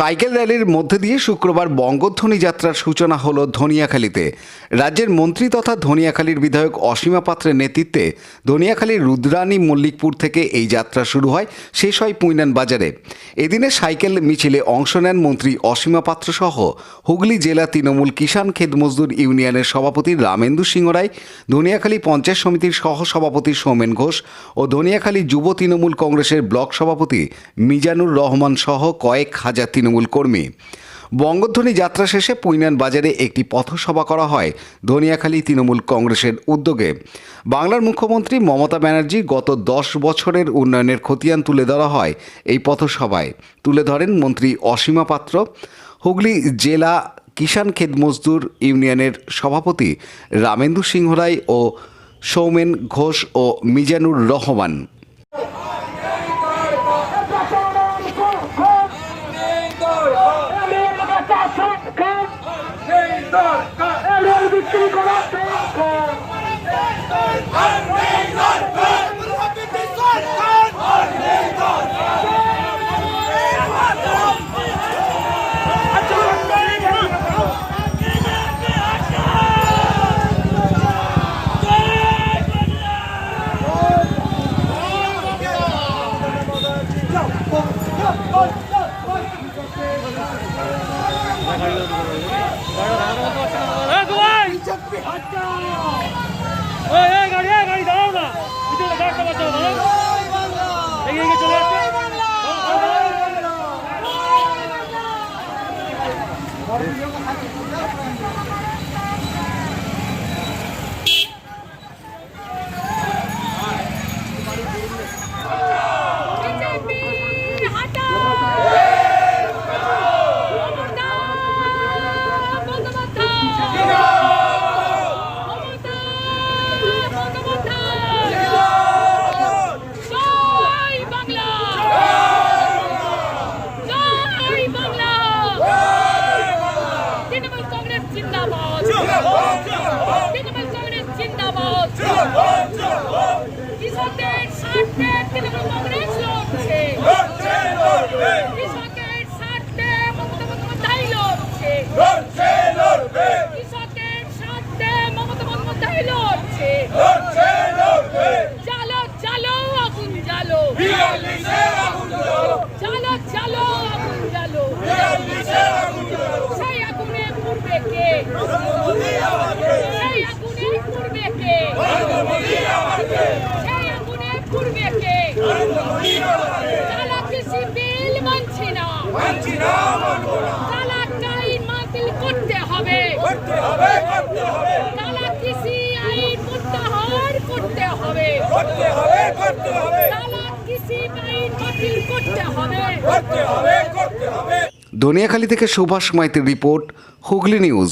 Cycle র্যালির মধ্যে দিয়ে শুক্রবার বঙ্গধ্বনি যাত্রার সূচনা হলো ধনিয়াখালীতে। রাজ্যের মন্ত্রী তথা ধনিয়াখালীর বিধায়ক অসীমা পাত্রের নেতৃত্বে ধনিয়াখালীর রুদ্রানী মল্লিকপুর থেকে এই যাত্রা শুরু হয়, শেষ হয় পুইনান বাজারে। এদিনে সাইকেল মিছিলে অংশ নেন মন্ত্রী অসীমা পাত্র সহ হুগলি জেলা তৃণমূল কিষাণ খেদ মজদুর ইউনিয়নের সভাপতি রামেন্দু সিংহ রায়, ধনিয়াখালী পঞ্চায়েত সমিতির সহ সভাপতি সৌমেন ঘোষ ও ধনিয়াখালী যুব তৃণমূল কংগ্রেসের ব্লক সভাপতি মিজানুর রহমান সহ কয়েক হাজার তৃণমূল কর্মী। বঙ্গধ্বনি যাত্রা শেষে পুইনান বাজারে একটি পথসভা করা হয় ধনিয়াখালী তৃণমূল কংগ্রেসের উদ্যোগে। বাংলার মুখ্যমন্ত্রী মমতা ব্যানার্জি গত দশ বছরের উন্নয়নের খতিয়ান তুলে ধরা হয় এই পথসভায়। তুলে ধরেন মন্ত্রী অসীমা পাত্র। হুগলি জেলা কিষাণ খেদ মজদুর ইউনিয়নের সভাপতি রামেন্দু সিংহ রায় ও সৌমেন ঘোষ ও মিজানুর রহমান। বিক্রি করা এই, এই, গাড়ি, এই, গাড়ি, দাঁড়াও না। পিছনে গাড়িটা বাঁচাও, দাঁড়াও। এগিয়ে এগিয়ে চলে আসছে। বিজেপি চালো চালো আগুন করতে হবে। আইন প্রত্যাহার করতে হবে। তালা কৃষি ধনিয়াখালী থেকে সুভাষ মাইতির রিপোর্ট হুগলি নিউজ।